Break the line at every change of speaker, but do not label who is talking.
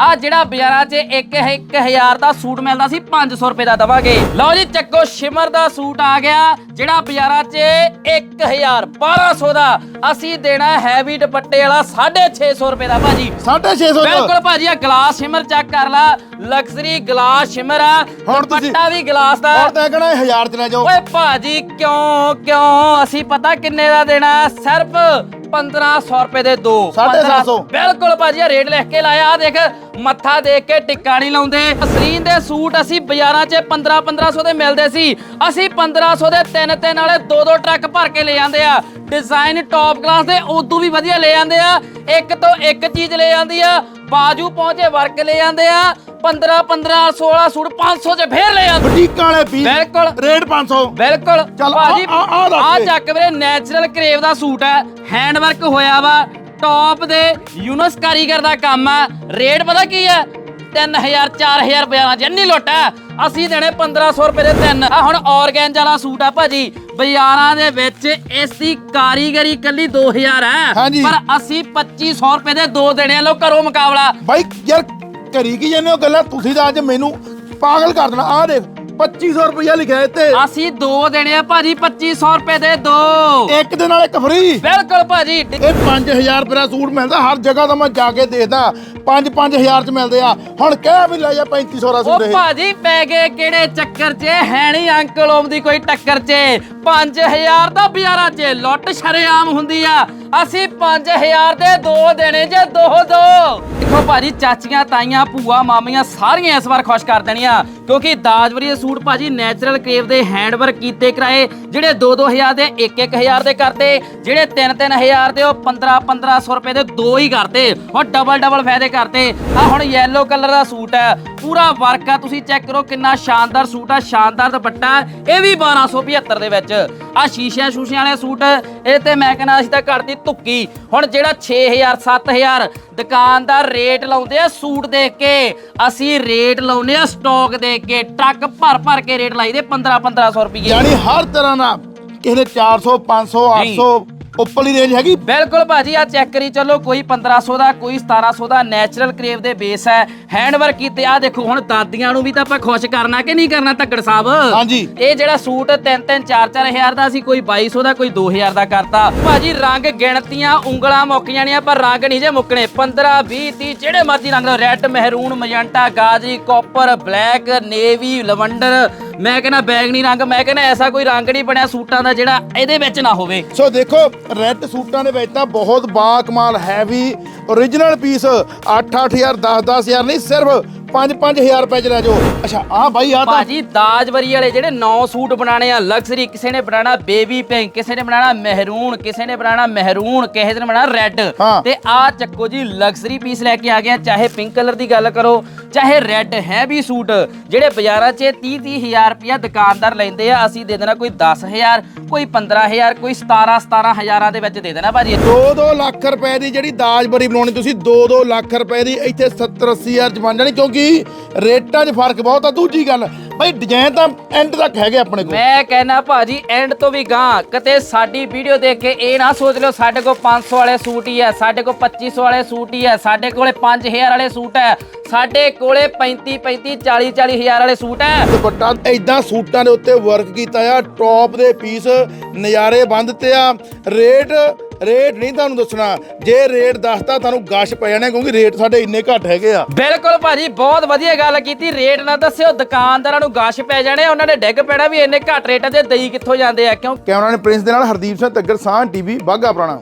ਆ ਜਿਹੜਾ ਬਾਜ਼ਾਰਾਂ 'ਚ 1 1000 ਦਾ ਸੂਟ ਮਿਲਦਾ ਸੀ 500 ਰੁਪਏ ਦਾ ਦਵਾਂਗੇ। ਲਓ ਜੀ ਚੱਕੋ ਸ਼ਿਮਰ ਦਾ ਸੂਟ ਆ ਗਿਆ ਜਿਹੜਾ ਬਾਜ਼ਾਰਾਂ 'ਚ 1000 1200 ਦਾ। ਅਸੀਂ ਦੇਣਾ ਹੈਵੀ ਦੁਪੱਟੇ ਵਾਲਾ 650 ਰੁਪਏ ਦਾ ਭਾਜੀ।
650
ਬਿਲਕੁਲ ਭਾਜੀ ਆ ਗਲਾਸ ਸ਼ਿਮਰ ਚੈੱਕ ਕਰ ਲਾ। ਲਗਜ਼ਰੀ ਗਲਾਸ ਸ਼ਿਮਰ ਆ
ਹੁਣ ਤੁਸੀਂ-
ਦੁਪੱਟਾ ਵੀ ਗਲਾਸ ਦਾ।
ਹੁਣ ਤਾਂ ਕਹਣਾ 1000 ਚ ਲੈ ਜਾਓ।
ਓਏ ਭਾਜੀ ਕਿਉਂ ਕਿਉਂ? ਅਸੀਂ ਪਤਾ ਕਿੰਨੇ ਦਾ ਦੇਣਾ? ਸਿਰਫ 1500 ਰੁਪਏ ਦੇ ਦੋ।
ਸਾਢੇ ਸੱਤ ਸੌ।
1500 ਬਿਲਕੁਲ ਭਾਜੀ ਆ ਰੇਟ ਲਿਖ ਕੇ ਲਾਇਆ। ਆ ਦੇਖ ਮੱਥਾ ਦੇਖ ਕੇ ਟਿੱਕਾ ਨਹੀਂ ਲਾਉਂਦੇ। ਅਸਰੀਨ ਦੇ ਸੂਟ ਅਸੀਂ ਬਾਜ਼ਾਰਾਂ 'ਚ 15 1500 ਦੇ ਮਿਲਦੇ ਸੀ। ਅਸੀਂ 1500 ਦੇ ਤਿੰਨ ਤਿੰਨ ਵਾਲੇ ਦੋ ਦੋ ਟਰੱਕ ਭਰ ਕੇ ਲੈ ਜਾਂਦੇ ਆ। ਡਿਜ਼ਾਈਨ ਟੌਪ ਕਲਾਸ ਦੇ ਉਦੋਂ ਵੀ ਵਧੀਆ ਲੈ ਜਾਂਦੇ ਆ। ਇੱਕ ਤੋਂ ਇੱਕ ਚੀਜ਼ ਲੈ ਜਾਂਦੀ ਆ। ਬਾਜੂ ਪਹੁੰਚੇ ਵਰਕ ਲੈ ਜਾਂਦੇ ਆ। 15 15 16 ਸੂਟ 500 ਚ ਫੇਰ ਲੈ ਜਾਂਦੇ।
ਬੁਟੀਕਾਂ ਵਾਲੇ ਪੀਸ
ਬਿਲਕੁਲ।
ਰੇਟ 500
ਬਿਲਕੁਲ।
ਚੱਲ ਆ-
ਭਾਜੀ
ਆ- ਆ ਦੇ।
ਚੱਕ ਵੀਰੇ ਨੈਚੁਰਲ ਕਰੇਵ ਦਾ ਸੂਟ ਹੈ। ਹੈਂਡ ਵਰਕ ਹੋਇਆ ਵਾ। ਟੌਪ ਦੇ ਯੂਨਸ ਕਾਰੀਗਰ ਦਾ ਕੰਮ ਆ ਰੇਟ ਪਤਾ ਕੀ ਹੈ? 3000 4000 ਰੁਪਏ ਦਾ ਜੰਨੀ ਲੁੱਟ ਹੈ। ਅਸੀਂ ਦੇਣੇ 1500 ਰੁਪਏ ਦੇ ਤਿੰਨ। ਆ ਹੁਣ ਔਰਗੈਂਜਾ ਵਾਲਾ ਸੂਟ ਆ ਭਾਜੀ। ਬਾਜ਼ਾਰਾਂ ਦੇ ਵਿੱਚ ਦੀ ਕਾਰੀਗਰੀ ਕੱਲੀ 2000 ਹੈ।
ਹਾਂਜੀ।
ਪਰ ਅਸੀਂ 2500 ਰੁਪਏ ਦੇ ਦੋ ਦੇਣੇ ਆ ਲੋ ਕਰੋ ਮੁਕਾਬਲਾ।
ਬਾਈ ਯਾਰ ਕਰੀ ਕੀ ਜਾਂਦੇ ਹੋ ਗੱਲਾਂ? ਤੁਸੀਂ ਤਾਂ ਅੱਜ ਮੈਨੂੰ ਪਾਗਲ ਕਰ ਦੇਣਾ। ਆਹ ਦੇਖ 2500 ਰੁਪਇਆ ਲਿਖਿਆ ਇੱਥੇ।
ਅਸੀਂ ਦੋ ਦੇਣੇ ਆ ਭਾਜੀ 2500 ਰੁਪਏ ਦੇ ਦੋ।
ਇੱਕ ਦੇ ਨਾਲ ਇੱਕ ਫ੍ਰੀ
ਬਿਲਕੁਲ ਭਾਜੀ
ਇਹ 5000 ਰੁਪਏ ਦਾ ਸੂਟ ਮਿਲਦਾ ਹਰ ਜਗ੍ਹਾ ਤਾਂ ਮੈਂ ਜਾ ਕੇ ਦੇਖਦਾ। 5-5000 ਚ ਮਿਲਦੇ ਆ। ਹੁਣ ਕਹਿ ਵੀ ਲੈ ਜਾ 3500 ਦਾ ਸੂਟ
ਉਹ ਭਾਜੀ ਪੈ ਗਏ ਕਿਹੜੇ ਚੱਕਰ 'ਚ? ਹੈ ਨਹੀਂ ਅੰਕਲ ਓਮ ਦੀ ਕੋਈ ਟੱਕਰ 'ਚ। 5000 ਦਾ ਬਾਜ਼ਾਰਾਂ 'ਚ। ਲੁੱਟ ਸ਼ਰੇਆਮ ਹੁੰਦੀ ਆ। ਅਸੀਂ 5000 ਦੇ ਦੋ ਦੇਣੇ ਜੇ ਦੋ ਦੋ। ਦੇਖੋ ਭਾਜੀ, ਚਾਚੀਆਂ, ਤਾਈਆਂ, ਭੂਆ, ਮਾਮੀਆਂ ਸਾਰੀਆਂ ਇਸ ਵਾਰ ਖੁਸ਼ ਕਰ ਦੇਣੀਆਂ। ਕਿਉਂਕਿ ਦਾਜਵਰੀ ਦੇ ਸੂਟ ਭਾਜੀ ਨੈਚੁਰਲ ਕੇਵ ਦੇ ਹੈਂਡਵਰਕ ਕੀਤੇ ਕਰਾਏ, ਜਿਹੜੇ 2-2000 ਦੇ 1-1000 ਦੇ ਕਰਤੇ ਜਿਹੜੇ 3-3000 ਦੇ, ਉਹ 15-1500 ਰੁਪਏ ਦੇ ਦੋ ਹੀ ਕਰਤੇ ਹੁਣ ਡਬਲ ਡਬਲ ਫਾਇਦੇ ਕਰਤੇ ਆ ਹੁਣ ਯੈਲੋ ਕਲਰ ਦਾ ਸੂਟ ਹੈ। ਪੂਰਾ ਵਰਕ ਆ, ਤੁਸੀਂ ਚੈੱਕ ਕਰੋ ਕਿੰਨਾ ਸ਼ਾਨਦਾਰ ਸੂਟ ਆ, ਸ਼ਾਨਦਾਰ ਦੁਪੱਟਾ, ਇਹ ਵੀ 1275 ਦੇ ਵਿੱਚ। ਆ ਸ਼ੀਸ਼ਿਆਂ ਸ਼ੂਸ਼ਿਆਂ ਵਾਲੇ ਸੂਟ, ਇਹ ਤੇ ਮੈਂ ਕਹਿੰਦਾ ਅਸੀਂ ਤਾਂ ਘੜਤੀ ਧੁੱਕੀ। ਹੁਣ ਜਿਹੜਾ 6000 7000 ਦੁਕਾਨਦਾਰ ਰੇਟ ਲਾਉਂਦੇ ਆ ਸੂਟ ਦੇਖ ਕੇ। ਅਸੀਂ ਰੇਟ ਲਾਉਨੇ ਆ ਸਟਾਕ ਦੇਖ ਕੇ। ਟਰੱਕ ਭਰ ਭਰ ਕੇ ਰੇਟ ਲਾਈਦੇ 15 1500 ਰੁਪਏ
ਯਾਨੀ ਹਰ ਤਰ੍ਹਾਂ ਦਾ ਕਿਸੇ ਦੇ 400 500
ਨਹੀਂ।
800 ਉੱਪਰਲੀ ਰੇਂਜ ਹੈਗੀ।
ਬਿਲਕੁਲ ਭਾਜੀ ਆ ਚੈੱਕ ਕਰੀ ਚੱਲੋ ਕੋਈ 1500 ਦਾ ਕੋਈ 1700 ਦਾ ਨੈਚੁਰਲ ਕਰੇਵ ਦੇ ਬੇਸ ਹੈ। ਹੈਂਡਵਰਕ ਕੀਤੇ ਆ ਦੇਖੋ ਹੁਣ ਦਾਦੀਆਂ ਨੂੰ ਵੀ ਤਾਂ ਆਪਾਂ ਖੁਸ਼ ਕਰਨਾ ਕਿ ਨਹੀਂ ਕਰਨਾ ਧੱਗੜ ਸਾਹਿਬ?
ਹਾਂਜੀ।
ਇਹ ਜਿਹੜਾ ਸੂਟ 3 3 4 4000 ਦਾ ਸੀ ਕੋਈ 2200 ਦਾ ਕੋਈ 2000 ਦਾ ਕਰਤਾ। ਭਾਜੀ ਰੰਗ ਗਿਣਤੀਆਂ ਉਂਗਲਾਂ ਮੁੱਕ ਜਾਣੀਆਂ ਪਰ ਰੰਗ ਨਹੀਂ ਜੇ ਮੁੱਕਣੇ। 15 20 30 ਜਿਹੜੇ ਮਰਜ਼ੀ ਰੰਗ ਲਓ। ਰੈੱਡ ਮਹਿਰੂਨ ਮਜੰਟਾ ਗਾਜਰੀ ਕਾਪਰ ਬਲੈਕ ਨੇਵੀ ਲਵੰਡਰ ਮੈਂ ਕਹਿੰਦਾ ਬੈਗਨੀ ਰੰਗ, ਮੈਂ ਕਹਿੰਦਾ ਐਸਾ ਕੋਈ ਰੰਗ ਨਹੀਂ ਬਣਿਆ ਸੂਟਾਂ ਦਾ ਜਿਹੜਾ ਇਹਦੇ ਵਿੱਚ ਨਾ ਹੋਵੇ।
ਸੋ ਦੇਖੋ ਰੈੱਡ ਸੂਟਾਂ ਦੇ ਵਿੱਚ ਤਾਂ ਬਹੁਤ ਬਾਕਮਾਲ ਹੈਵੀ origignal ਪੀਸ 8-8000 10-10000 ਨਹੀਂ, ਸਿਰਫ 5-5000 ਰੁਪਏ ਚ ਲੈ ਜਾਓ। ਅੱਛਾ ਆ ਬਾਈ ਆ ਤਾਂ
ਭਾਜੀ ਦਾਜਵਰੀ ਵਾਲੇ ਜਿਹੜੇ 9 ਸੂਟ ਬਣਾਣੇ ਆ ਲਗਜ਼ਰੀ ਕਿਸੇ ਨੇ ਬਣਾਣਾ ਬੇਬੀ ਪਿੰਕ ਕਿਸੇ ਨੇ ਬਣਾਣਾ ਮਹਿਰੂਨ ਕਿਸੇ ਨੇ ਬਣਾਣਾ ਮਹਿਰੂਨ ਕਿਸੇ ਨੇ ਬਣਾਣਾ ਰੈੱਡ
ਹਾਂ।
ਤੇ ਆ ਚੱਕੋ ਜੀ ਲਗਜ਼ਰੀ ਪੀਸ ਲੈ ਕੇ ਆ ਗਏ ਆ ਚਾਹੇ ਪਿੰਕ ਕਲਰ ਦੀ ਗੱਲ ਕਰੋ ਚਾਹੇ ਰੈੱਡ ਹੈਵੀ ਸੂਟ ਜਿਹੜੇ ਬਾਜ਼ਾਰਾਂ 'ਚ 30 30000 ਰੁਪਇਆ ਦੁਕਾਨਦਾਰ ਲੈਂਦੇ ਆ ਅਸੀਂ ਦੇ ਦੇਣਾ ਕੋਈ 10000 ਕੋਈ 15000 ਕੋਈ 17 17000 ਦੇ ਵਿੱਚ ਦੇ ਦੇਣਾ ਭਾਜੀ।
2-2 ਲੱਖ ਰੁਪਏ ਦੀ ਜਿਹੜੀ ਦਾਜ ਬਰੀ ਬਣਾਉਣੀ ਤੁਸੀਂ 2-2 ਲੱਖ ਰੁਪਏ ਦੀ ਇੱਥੇ 70-80000 ਚ ਬਣ ਜਾਣੀ ਕਿਉਂਕਿ ਰੇਟਾਂ 'ਚ ਫ਼ਰਕ ਬਹੁਤ ਆ ਦੂਜੀ ਗੱਲ ਬਈ ਡਿਜ਼ਾਈਨ ਤਾਂ ਐਂਡ ਤੱਕ ਹੈਗੇ ਆਪਣੇ ਕੋਲ।
ਮੈਂ ਕਹਿਣਾ ਭਾਜੀ ਐਂਡ ਤੋਂ ਵੀ ਗਾਂ ਕਿਤੇ ਸਾਡੀ ਵੀਡੀਓ ਦੇਖ ਕੇ ਇਹ ਨਾ ਸੋਚ ਲਿਓ ਸਾਡੇ ਕੋਲ 500 ਵਾਲੇ ਸੂਟ ਹੀ ਹੈ ਸਾਡੇ ਕੋਲ 2500 ਵਾਲੇ ਸੂਟ ਹੀ ਹੈ ਸਾਡੇ ਕੋਲੇ 5000 ਵਾਲੇ ਸੂਟ ਹੈ ਸਾਡੇ ਕੋਲੇ 35 35 40 40 ਹਜ਼ਾਰ ਵਾਲੇ ਸੂਟ ਹੈ
ਦੁਪੱਟਾ ਐਦਾਂ ਸੂਟਾਂ ਦੇ ਉੱਤੇ ਵਰਕ ਕੀਤਾ ਆ ਟੌਪ ਦੇ ਪੀਸ ਨਜ਼ਾਰੇ ਬੰਦ ਤੇ ਆ ਰੇਟ ਰੇਟ ਨਹੀਂ ਤੁਹਾਨੂੰ ਦੱਸਣਾ। ਜੇ ਰੇਟ ਦੱਸਤਾ ਤੁਹਾਨੂੰ ਗਸ਼ ਪੈ ਜਾਣਾ ਕਿਉਂਕਿ ਰੇਟ ਸਾਡੇ ਇੰਨੇ ਘੱਟ ਹੈਗੇ ਆ।
ਬਿਲਕੁਲ ਭਾਜੀ ਬਹੁਤ ਵਧੀਆ ਗੱਲ ਕੀਤੀ। ਰੇਟ ਨਾ ਦੱਸਿਓ ਦੁਕਾਨਦਾਰਾਂ ਨੂੰ ਗਸ਼ ਪੈ ਜਾਣੇ ਉਹਨਾਂ ਨੇ ਡਿੱਗ ਪੈਣਾ ਵੀ ਇੰਨੇ ਘੱਟ ਰੇਟਾਂ ਤੇ ਦਈ ਕਿੱਥੋਂ ਜਾਂਦੇ ਆ ਕਿਉਂ?
ਕੈਮਰਾ ਨੇ ਪ੍ਰਿੰਸ ਦੇ ਨਾਲ ਹਰਦੀਪ ਸਿੰਘ ਤੱਗਰ ਸਾਹ ਟੀਵੀ ਬਾਗਾ ਪੁਰਾਣਾ।